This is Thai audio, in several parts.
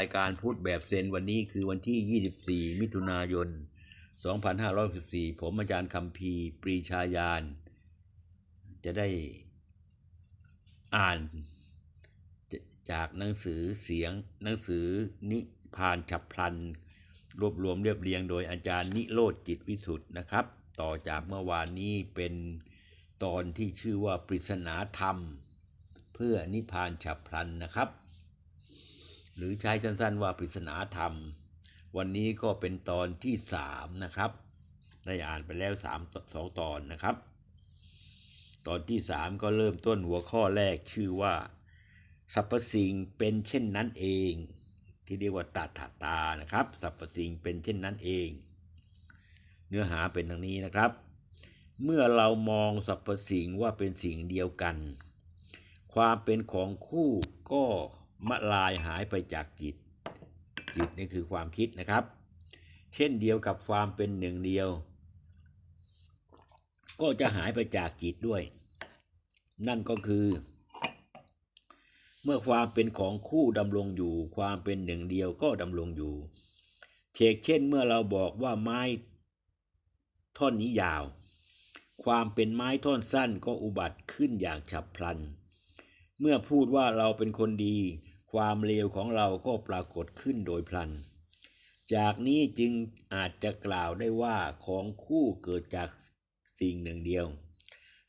รายการพูดแบบเซนวันนี้คือวันที่ 24 มิถุนายน 2564 ผมอาจารย์คำพีปรีชายาน จะได้อ่านจากหนังสือเสียงหนังสือนิพานฉับพลัน รวบรวมเรียบเรียงโดยอาจารย์นิโรธจิตวิสุทธ์นะครับ ต่อจากเมื่อวานนี้เป็นตอนที่ชื่อว่าปริศนาธรรม เพื่อนิพพานฉับพลันนะครับ หรือใช้สั้นๆว่าปริศนาธรรม วันนี้ก็เป็นตอนที่สามนะครับ ได้อ่านไปแล้วสามสองตอนนะครับ ตอนที่สามก็เริ่มต้นหัวข้อแรกชื่อว่าสรรพสิ่งเป็นเช่นนั้นเอง ที่เรียกว่าตาถาตานะครับสรรพสิ่งเป็นเช่นนั้นเอง เนื้อหาเป็นดังนี้นะครับ เมื่อเรามองสรรพสิ่งว่าเป็นสิ่งเดียวกัน ความเป็นของคู่ก็ มลายหายไปจากจิต จิตนี่คือความคิดนะครับ เช่นเดียวกับความเป็นหนึ่งเดียว ก็จะหายไปจากจิตด้วย นั่นก็คือ เมื่อความเป็นของคู่ดำรงอยู่ ความเป็นหนึ่งเดียวก็ดำรงอยู่เชกเช่นเมื่อเราบอกว่าไม้ท่อนนี้ยาว ความเป็นไม้ท่อนสั้นก็อุบัติขึ้นอย่างฉับพลัน เมื่อพูดว่าเราเป็นคนดี ความเลวของเราก็ปรากฏขึ้นโดยพลัน จากนี้จึงอาจจะกล่าวได้ว่าของคู่เกิดจากสิ่งหนึ่งเดียว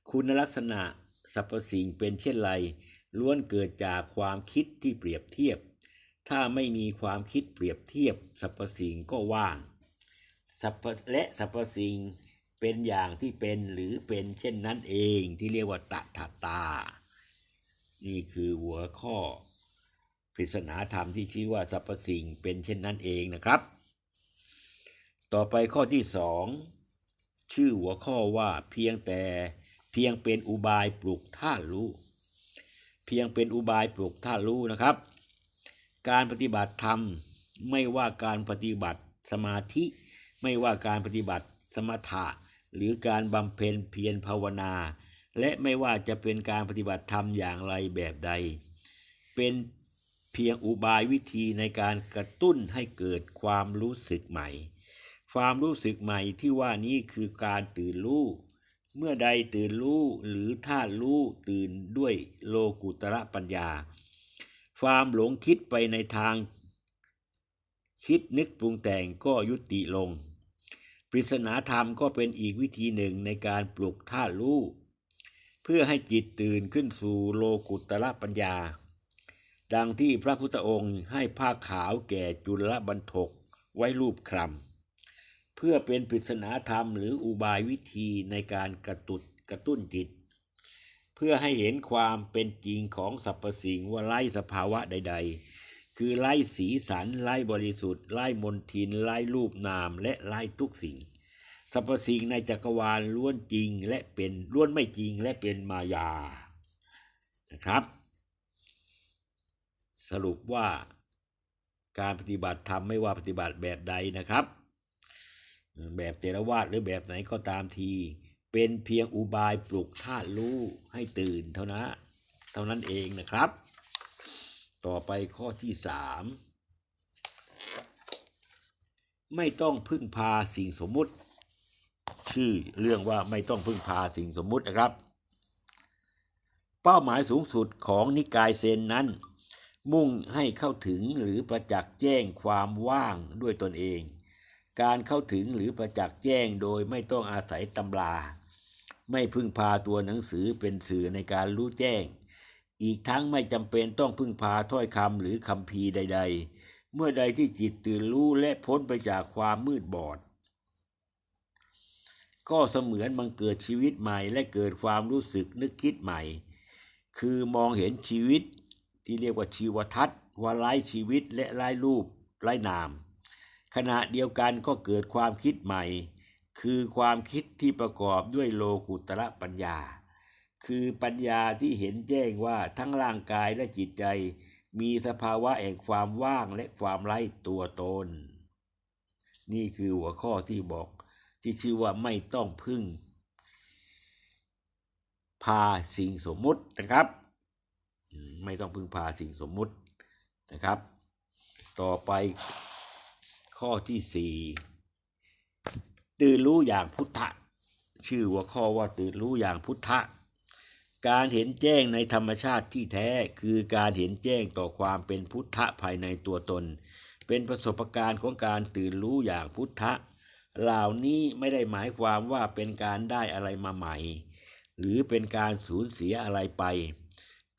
คุณลักษณะสรรพสิ่งเป็นเช่นไร ล้วนเกิดจากความคิดที่เปรียบเทียบ ถ้าไม่มีความคิดเปรียบเทียบสรรพสิ่งก็ว่างและสรรพสิ่งเป็นอย่างที่เป็นหรือเป็นเช่นนั้นเองที่เรียกว่าตถาตา นี่คือหัวข้อ ริศนาธรรมที่ชื่อว่าสรรพสิ่งเป็นเช่นนั้นเองนะครับ ต่อไปข้อที่สองชื่อหัวข้อว่าเพียงแต่เพียงเป็นอุบายปลุกท่ารู้ เพียงเป็นอุบายปลุกท่ารู้นะครับ การปฏิบัติธรรมไม่ว่าการปฏิบัติสมาธิ ไม่ว่าการปฏิบัติสมถะหรือการบำเพ็ญเพียรภาวนา และไม่ว่าจะเป็นการปฏิบัติธรรมอย่างไรแบบใด เป็น เพียงอุบายวิธีในการกระตุ้นให้เกิดความรู้สึกใหม่ ความรู้สึกใหม่ที่ว่านี้คือการตื่นรู้ เมื่อใดตื่นรู้หรือถ้ารู้ตื่นด้วยโลกุตระปัญญา ความหลงคิดไปในทางคิดนึกปรุงแต่งก็ยุติลง ปริศนาธรรมก็เป็นอีกวิธีหนึ่งในการปลุกท่ารู้ เพื่อให้จิตตื่นขึ้นสู่โลกุตระปัญญา ดังที่พระพุทธองค์ให้ผ้าขาวแก่จุลบรรทกไว้รูปคลำเพื่อเป็นปริศนาธรรมหรืออุบายวิธีในการกระตุดกระตุ้นจิต เพื่อให้เห็นความเป็นจริงของสรรพสิ่งว่าไล่สภาวะใด ๆ คือไล่สีสันไล่บริสุทธิ์ไล่มนทินไล่รูปนามและไล่ทุกสิ่งสรรพสิ่งในจักรวาลล้วนจริงและเป็นล้วนไม่จริงและเป็นมายานะครับ สรุปว่าการปฏิบัติธรรมไม่ว่าปฏิบัติแบบใดนะครับ แบบเทรวาสหรือแบบไหนก็ตามที เป็นเพียงอุบายปลุกธาตุรู้ให้ตื่นเท่านั้นเท่านั้นเองนะครับ ต่อไปข้อที่สามไม่ต้องพึ่งพาสิ่งสมมุติ ชื่อเรื่องว่าไม่ต้องพึ่งพาสิ่งสมมุตินะครับ เป้าหมายสูงสุดของนิกายเซนนั้น มุ่งให้เข้าถึงหรือประจักษ์แจ้งความว่างด้วยตนเอง การเข้าถึงหรือประจักษ์แจ้งโดยไม่ต้องอาศัยตำรา ไม่พึ่งพาตัวหนังสือเป็นสื่อในการรู้แจ้ง อีกทั้งไม่จำเป็นต้องพึ่งพาถ้อยคำหรือคำพีใด ๆ เมื่อใดที่จิตตื่นรู้และพ้นไปจากความมืดบอด ก็เสมือนมันเกิดชีวิตใหม่และเกิดความรู้สึกนึกคิดใหม่ คือมองเห็นชีวิต ที่เรียกว่าชีวทัศน์ว่าไร้ชีวิตและไร้รูปไร้นาม ขณะเดียวกันก็เกิดความคิดใหม่ คือความคิดที่ประกอบด้วยโลกุตระปัญญา คือปัญญาที่เห็นแจ้งว่าทั้งร่างกายและจิตใจ มีสภาวะแห่งความว่างและความไร้ตัวตน นี่คือหัวข้อที่บอกที่ชื่อว่าไม่ต้องพึ่ง พาสิ่งสมมุตินะครับ ไม่ต้องพึ่งพาสิ่งสมมุตินะครับ ต่อไปข้อที่สี่ตื่นรู้อย่างพุทธะ ชื่อหัวข้อว่าตื่นรู้อย่างพุทธะ การเห็นแจ้งในธรรมชาติที่แท้คือการเห็นแจ้งต่อความเป็นพุทธะภายในตัวตน เป็นประสบการณ์ของการตื่นรู้อย่างพุทธะ เหล่านี้ไม่ได้หมายความว่าเป็นการได้อะไรมาใหม่ หรือเป็นการสูญเสียอะไรไป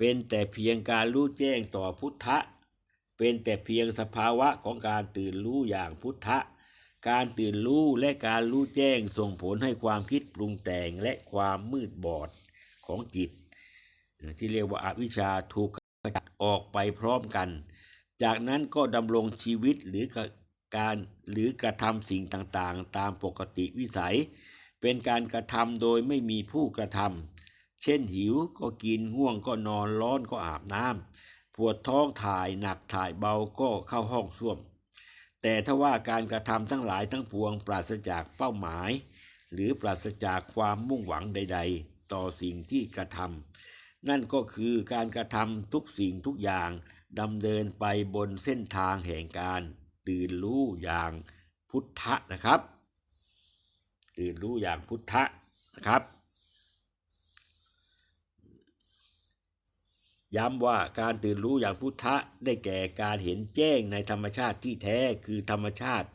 เป็นแต่เพียงการรู้แจ้งต่อพุทธะ เป็นแต่เพียงสภาวะของการตื่นรู้อย่างพุทธะ การตื่นรู้และการรู้แจ้งส่งผลให้ความคิดปรุงแต่งและความมืดบอดของจิต ที่เรียกว่าอาวิชชาถูกขจัดออกไปพร้อมกัน จากนั้นก็ดำรงชีวิตหรือการหรือกระทำสิ่งต่างๆ ตามปกติวิสัย เป็นการกระทำโดยไม่มีผู้กระทำ เช่นหิวก็กินง่วงก็นอนร้อนก็อาบน้ำปวดท้องถ่ายหนักถ่ายเบาก็เข้าห้องส้วม แต่ถ้าว่าการกระทำทั้งหลายทั้งปวงปราศจากเป้าหมาย หรือปราศจากความมุ่งหวังใด ๆ ต่อสิ่งที่กระทำนั่นก็คือการกระทำทุกสิ่งทุกอย่างดำเนินไปบนเส้นทางแห่งการตื่นรู้อย่างพุทธะนะครับ ตื่นรู้อย่างพุทธะนะครับ ย้ำว่าการตื่นรู้อย่างพุทธะได้แก่การเห็นแจ้งในธรรมชาติที่แท้คือธรรมชาติ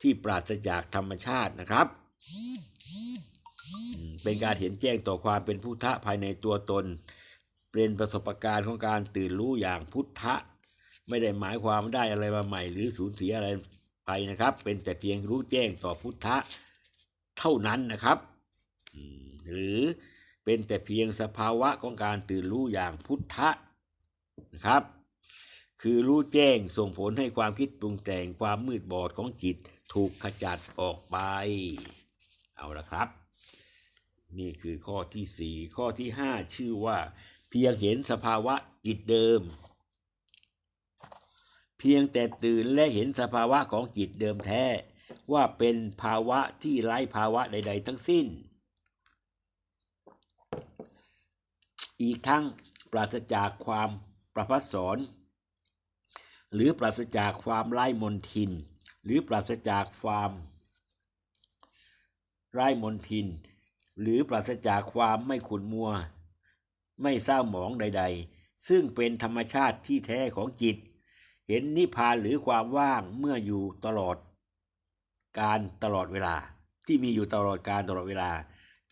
ที่ปราศจากธรรมชาตินะครับ เป็นการเห็นแจ้งต่อความเป็นพุทธะภายในตัวตน เป็นประสบการณ์ของการตื่นรู้อย่างพุทธะ ไม่ได้หมายความได้อะไรมาใหม่ หรือสูญเสียอะไรไปนะครับ เป็นแต่เพียงรู้แจ้งต่อพุทธะเท่านั้นนะครับ หรือ เป็นแต่เพียงสภาวะของการตื่นรู้อย่างพุทธะนะครับ คือรู้แจ้งส่งผลให้ความคิดปรุงแต่งความมืดบอดของจิตถูกขจัดออกไป เอาละครับ นี่คือข้อที่สี่ข้อที่ห้าชื่อว่า เพียงเห็นสภาวะจิตเดิม เพียงแต่ตื่นและเห็นสภาวะของจิตเดิมแท้ ว่าเป็นภาวะที่ไร้ภาวะใด ๆ ทั้งสิ้น อีกทั้งปราศจากความประพัสสอนหรือปราศจากความไร้มนทิน หรือปราศจากความไร้มนทิน หรือปราศจากความไม่ขุนมัว ไม่เศร้าหมองใด ๆ ซึ่งเป็นธรรมชาติที่แท้ของจิต เห็นนิพพานหรือความว่างเมื่ออยู่ตลอด การตลอดเวลาที่มีอยู่ตลอดการตลอดเวลา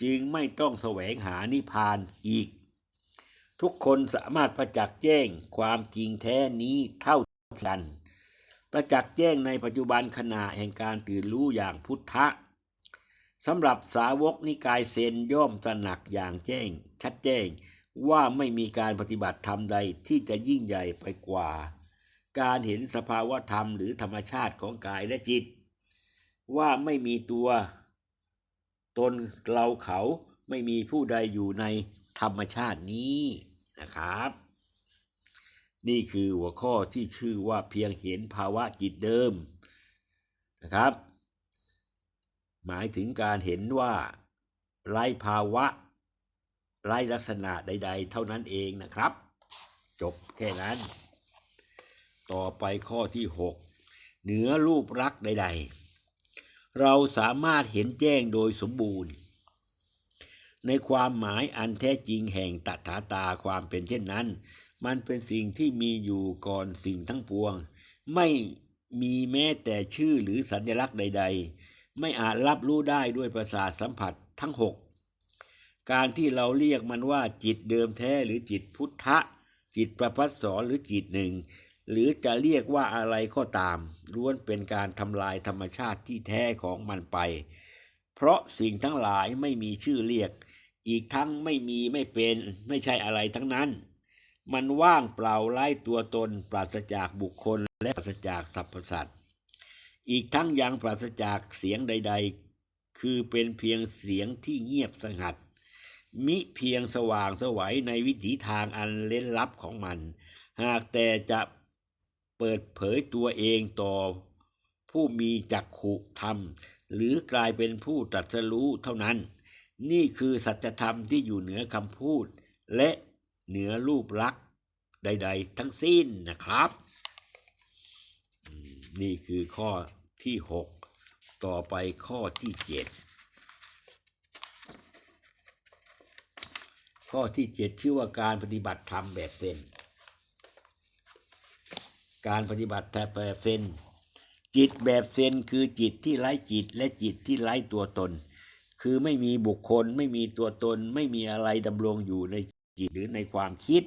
จึงไม่ต้องแสวงหานิพพานอีก ทุกคนสามารถประจักษ์แจ้งความจริงแท้นี้เท่ากัน ประจักษ์แจ้งในปัจจุบันขณะแห่งการตื่นรู้อย่างพุทธะสำหรับสาวกนิกายเซนย่อมตระหนักอย่างแจ้ง ชัดแจ้งว่าไม่มีการปฏิบัติธรรมใดที่จะยิ่งใหญ่ไปกว่า การเห็นสภาวะธรรมหรือธรรมชาติของกายและจิต ว่าไม่มีตัว ตนเราเขาไม่มีผู้ใดอยู่ในธรรมชาตินี้ นะครับ นี่คือหัวข้อที่ชื่อว่าเพียงเห็นภาวะจิตเดิมนะครับ หมายถึงการเห็นว่าไร้ภาวะไร้ลักษณะใด ๆ เท่านั้นเองนะครับ จบแค่นั้น ต่อไปข้อที่ 6 เหนือรูปรักษณ์ใด ๆ เราสามารถเห็นแจ้งโดยสมบูรณ์ ในความหมายอันแท้จริงแห่งตถาตาความเป็นเช่นนั้น มันเป็นสิ่งที่มีอยู่ก่อนสิ่งทั้งปวง ไม่มีแม้แต่ชื่อหรือสัญลักษณ์ใด ๆ ไม่อาจรับรู้ได้ด้วยประสาทสัมผัสทั้งหกการที่เราเรียกมันว่าจิตเดิมแท้หรือจิตพุทธะ จิตประพัสสอนหรือจิตหนึ่ง หรือจะเรียกว่าอะไรก็ตามล้วนเป็นการทำลายธรรมชาติที่แท้ของมันไป เพราะสิ่งทั้งหลายไม่มีชื่อเรียก อีกทั้งไม่มีไม่เป็นไม่ใช่อะไรทั้งนั้น มันว่างเปล่าไร้ตัวตนปราศจากบุคคลและปราศจากสรรพสัตว์อีกทั้งยังปราศจากเสียงใด ๆ คือเป็นเพียงเสียงที่เงียบสงัด มิเพียงสว่างสวัยในวิถีทางอันเล้นลับของมัน หากแต่จะเปิดเผยตัวเองต่อ ผู้มีจักขุธรรม หรือกลายเป็นผู้ตรัสรู้เท่านั้น นี่คือสัจธรรมที่อยู่เหนือคำพูด และเหนือรูปลักษณ์ใด ๆ ทั้งสิ้นนะครับ นี่คือข้อที่หกต่อไปข้อที่เจ็ดข้อที่เจ็ดชื่อว่าการปฏิบัติธรรมแบบเซนการปฏิบัติธรรมแบบเซนจิตแบบเซนคือจิตที่ไร้จิตและจิตที่ไร้ตัวตน คือไม่มีบุคคล ไม่มีตัวตน ไม่มีอะไรดำรงอยู่ในจิตหรือในความคิด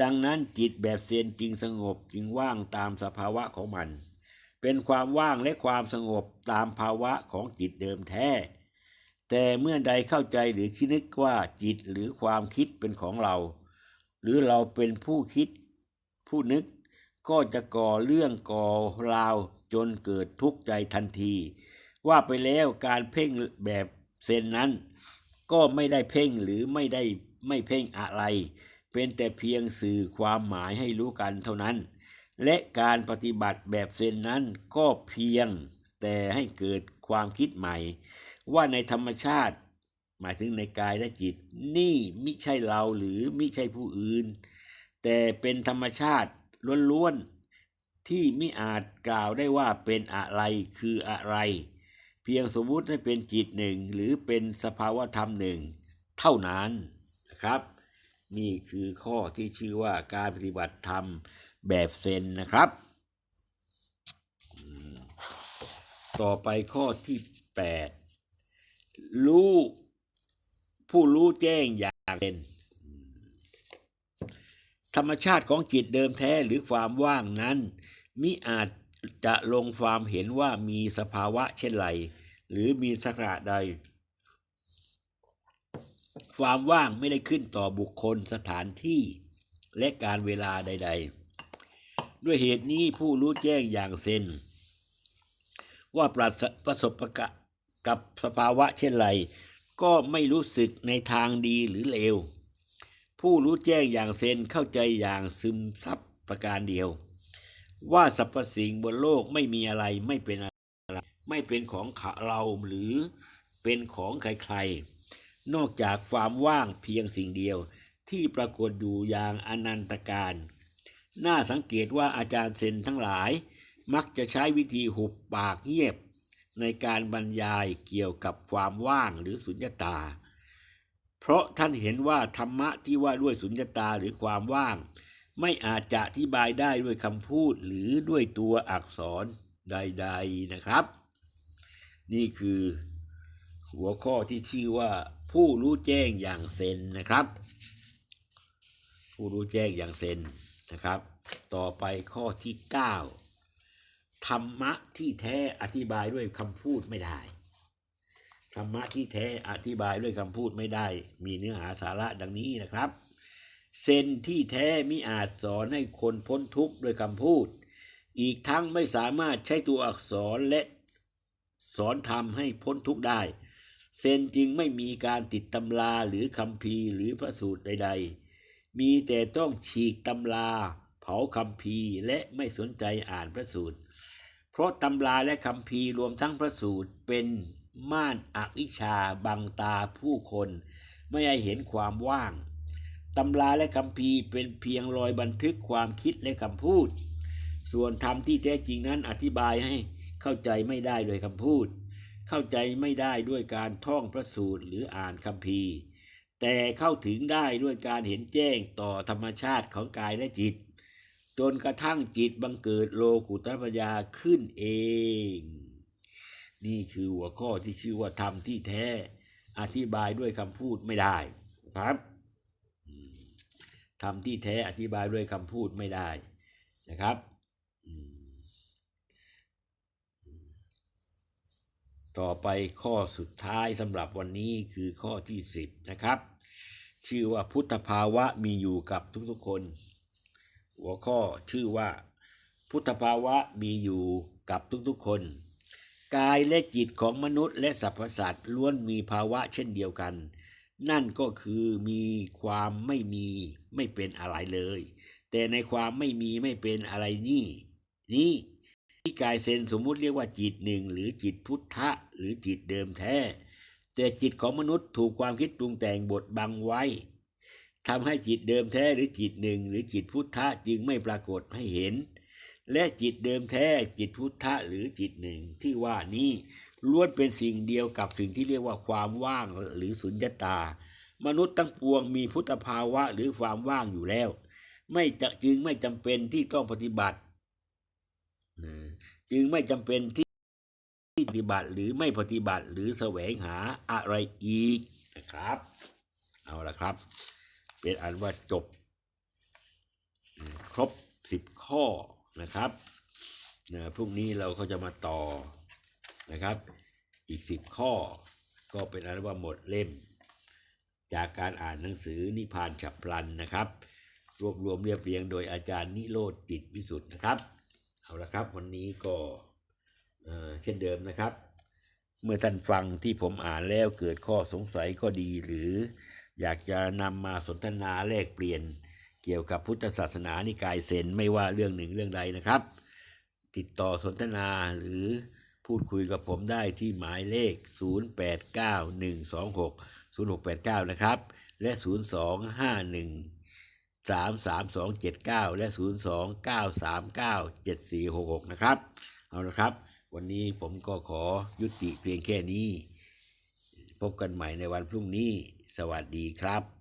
ดังนั้นจิตแบบเซนจึงสงบจึงว่างตามสภาวะของมัน เป็นความว่างและความสงบตามภาวะของจิตเดิมแท้ แต่เมื่อใดเข้าใจหรือคิดนึกว่าจิตหรือความคิดเป็นของเรา หรือเราเป็นผู้คิด ผู้นึกก็จะก่อเรื่องก่อราวจนเกิดทุกข์ใจทันที ว่าไปแล้วการเพ่งแบบ เซนนั้น ก็ไม่ได้เพ่งหรือไม่ได้ไม่เพ่งอะไร เป็นแต่เพียงสื่อความหมายให้รู้กันเท่านั้น และการปฏิบัติแบบเซนนั้นก็เพียงแต่ให้เกิดความคิดใหม่ ว่าในธรรมชาติ หมายถึงในกายและจิต นี่มิใช่เราหรือมิใช่ผู้อื่น แต่เป็นธรรมชาติล้วนๆที่มิอาจกล่าวได้ว่าเป็นอะไรคืออะไร เพียงสมมุติให้เป็นจิตหนึ่งหรือเป็นสภาวธรรมหนึ่งเท่านั้นนะครับ นี่คือข้อที่ชื่อว่าการปฏิบัติธรรมแบบเซนนะครับ ต่อไปข้อที่ 8 รู้ผู้รู้แจ้งอย่างเป็นธรรมชาติของจิตเดิมแท้หรือความว่างนั้นมิอาจ จะลงความเห็นว่ามีสภาวะเช่นไร หรือมีสักระใด ความว่างไม่ได้ขึ้นต่อบุคคลสถานที่และการเวลาใด ๆ ด้วยเหตุนี้ผู้รู้แจ้งอย่างเซนว่าประสประสบประกะกับสภาวะเช่นไร ก็ไม่รู้สึกในทางดีหรือเลว ผู้รู้แจ้งอย่างเซนเข้าใจอย่างซึมซับประการเดียว ว่าสรรพสิ่งบนโลกไม่มีอะไรไม่เป็นอะไรไม่เป็นของเราหรือเป็นของใครๆ นอกจากความว่างเพียงสิ่งเดียว ที่ปรากฏอยู่อย่างอนันตการ น่าสังเกตว่าอาจารย์เซนทั้งหลาย มักจะใช้วิธีหุบปากเงียบ ในการบรรยายเกี่ยวกับความว่างหรือสุญญตา เพราะท่านเห็นว่าธรรมะที่ว่าด้วยสุญญตาหรือความว่าง ไม่อาจจะอธิบายได้ด้วยคำพูดหรือด้วยตัวอักษรใด ๆนะครับ นี่คือหัวข้อที่ชื่อว่า ผู้รู้แจ้งอย่างเซนนะครับ ผู้รู้แจ้งอย่างเซนนะครับ ต่อไปข้อที่ 9 ธรรมะที่แท้อธิบายด้วยคำพูดไม่ได้ธรรมะที่แท้อธิบายด้วยคำพูดไม่ได้ มีเนื้อหาสาระดังนี้นะครับ เซนที่แท้มิอาจสอนให้คนพ้นทุกข์ด้วยคำพูด อีกทั้งไม่สามารถใช้ตัวอักษรและสอนทำให้พ้นทุกข์ได้ เซนจึงไม่มีการติดตำราหรือคำพีหรือพระสูตรใด ๆ มีแต่ต้องฉีกตำราเผาคำพีและไม่สนใจอ่านพระสูตร เพราะตำราและคำพีรวมทั้งพระสูตรเป็นม่านอวิชาบังตาผู้คน ไม่ให้เห็นความว่าง ตำราและคำพีเป็นเพียงรอยบันทึกความคิดและคำพูด ส่วนธรรมที่แท้จริงนั้นอธิบายให้เข้าใจไม่ได้โดยคำพูด เข้าใจไม่ได้ด้วยการท่องพระสูตรหรืออ่านคำพีแต่เข้าถึงได้ด้วยการเห็นแจ้งต่อธรรมชาติของกายและจิต จนกระทั่งจิตบังเกิดโลกุตรปัญญาขึ้นเอง นี่คือหัวข้อที่ชื่อว่าธรรมที่แท้ อธิบายด้วยคำพูดไม่ได้ครับ ธรรมที่แท้อธิบายด้วยคำพูดไม่ได้นะครับต่อไปข้อสุดท้ายสำหรับวันนี้คือข้อที่สิบนะครับ ชื่อว่าพุทธภาวะมีอยู่กับทุกๆคน หัวข้อชื่อว่า พุทธภาวะมีอยู่กับทุกๆคน กายและจิตของมนุษย์และสรรพสัตว์ล้วนมีภาวะเช่นเดียวกัน นั่นก็คือมีความไม่มีไม่เป็นอะไรเลย แต่ในความไม่มีไม่เป็นอะไรนี่ นี่ที่กายเซนสมมุติเรียกว่าจิตหนึ่งหรือจิตพุทธะ หรือจิตเดิมแท้ แต่จิตของมนุษย์ถูกความคิดปรุงแต่งบดบังไว้ทำให้จิตเดิมแท้หรือจิตหนึ่ง หรือจิตพุทธะจึงไม่ปรากฏให้เห็น และจิตเดิมแท้จิตพุทธะหรือจิตหนึ่งที่ว่านี้ ล้วนเป็นสิ่งเดียวกับสิ่งที่เรียกว่าความว่างหรือสุญญตา มนุษย์ทั้งปวงมีพุทธภาวะหรือความว่างอยู่แล้ว ไม่จะจึงไม่จำเป็นที่ต้องปฏิบัติ จึงไม่จำเป็นที่ปฏิบัติหรือไม่ปฏิบัติหรือแสวงหาอะไรอีกนะครับ เอาละครับ เป็นอันว่าจบ ครบสิบข้อนะครับพรุ่งนี้เราก็จะมาต่อ นะครับ อีกสิบข้อก็เป็นอันว่าหมดเล่ม จากการอ่านหนังสือนิพานฉับพลันนะครับ รวบรวมเรียบเรียงโดยอาจารย์นิโรธจิตวิสุทธ์นะครับ เอาละครับวันนี้ก็เเช่นเดิมนะครับ เมื่อท่านฟังที่ผมอ่านแล้วเกิดข้อสงสัยก็ดี หรืออยากจะนำมาสนทนาแลกเปลี่ยนเกี่ยวกับพุทธศาสนานิกายเซนไม่ว่าเรื่องหนึ่งเรื่องใดนะครับ ติดต่อสนทนาหรือ พูดคุยกับผมได้ที่หมายเลข 0891260689 นะครับ และ 0251 33279 และ 029397466 นะครับ เอาละครับ วันนี้ผมก็ขอยุติเพียงแค่นี้ พบกันใหม่ในวันพรุ่งนี้ สวัสดีครับ